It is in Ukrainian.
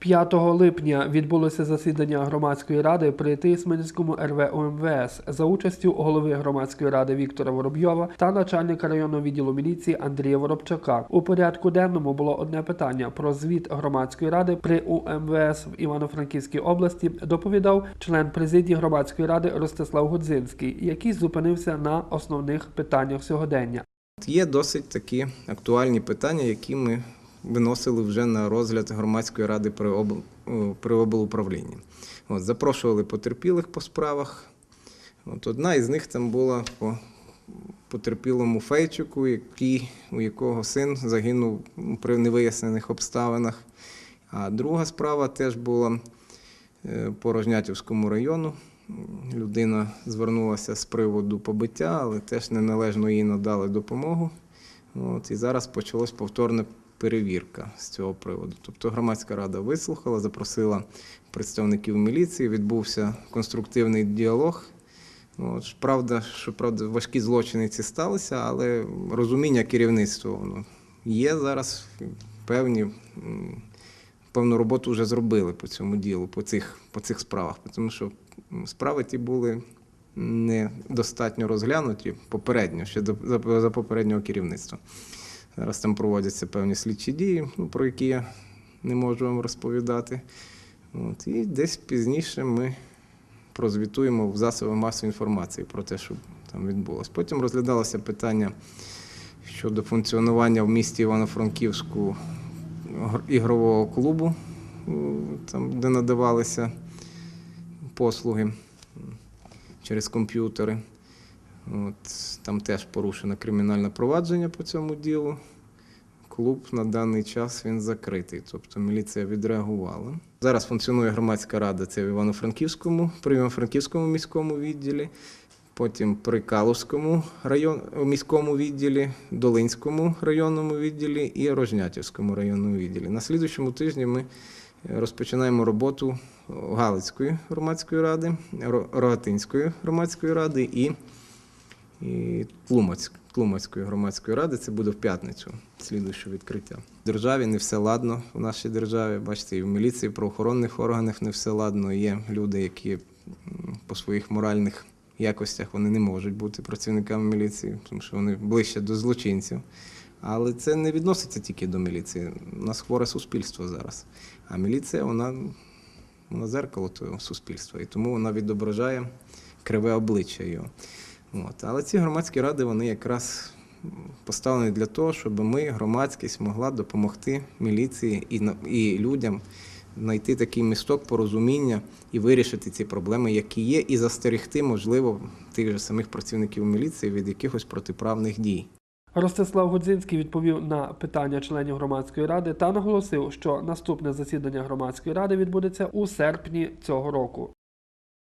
5 липня відбулося засідання громадської ради при Тисменському РВ УМВС за участю голови громадської ради Віктора Воробйова та начальника районного відділу міліції Андрія Воробчака. У порядку денному було одне питання про звіт громадської ради при УМВС в Івано-Франківській області. Доповідав член президії громадської ради Ростислав Гудзинський, який зупинився на основних питаннях сьогодення. Є досить такі актуальні питання, які ми виносили вже на розгляд громадської ради при, обл... при облуправлінні. От, запрошували потерпілих по справах. От, одна із них там була по потерпілому Фейчуку, який, у якого син загинув при невияснених обставинах. А друга справа теж була е, по Рожнятівському району. Людина звернулася з приводу побиття, але теж неналежно їй надали допомогу. От, і зараз почалась повторна перевірка з цього приводу. Тобто громадська рада вислухала, запросила представників міліції, відбувся конструктивний діалог. От, правда, що правда, важкі злочини ці сталися, але розуміння керівництва воно є зараз. Певні, певну роботу вже зробили по цьому ділу, по цих, по цих справах. Тому що справи ті були недостатньо розглянуті попередньо, ще до, за, за попереднього керівництва. Зараз там проводяться певні слідчі дії, ну, про які я не можу вам розповідати. От, і десь пізніше ми прозвітуємо в засоби масової інформації про те, що там відбулося. Потім розглядалося питання щодо функціонування в місті Івано-Франківську ігрового клубу, там, де надавалися послуги через комп'ютери. От, там теж порушено кримінальне провадження по цьому ділу. Клуб на даний час він закритий, тобто міліція відреагувала. Зараз функціонує громадська рада це в Івано-Франківському, при Івано-Франківському міському відділі, потім при Калузькому район, міському відділі, Долинському районному відділі і Рожнятівському районному відділі. На слідуючому тижні ми е, розпочинаємо роботу Галицької громадської ради, Рогатинської громадської ради і і Тлумацьк, Тлумацької громадської ради. Це буде в п'ятницю, слідуюче відкриття. В державі не все ладно в нашій державі. Бачите, і в міліції, і в правоохоронних органах не все ладно. Є люди, які по своїх моральних якостях вони не можуть бути працівниками міліції, тому що вони ближче до злочинців. Але це не відноситься тільки до міліції. У нас хворе суспільство зараз. А міліція, вона, вона зеркало того суспільства, і тому вона відображає криве обличчя його. От. Але ці громадські ради вони якраз поставлені для того, щоб ми, громадськість, могла допомогти міліції і, і людям знайти такий місток порозуміння і вирішити ці проблеми, які є, і застерегти, можливо, тих же самих працівників міліції від якихось протиправних дій. Ростислав Гудзинський відповів на питання членів громадської ради та наголосив, що наступне засідання громадської ради відбудеться у серпні цього року.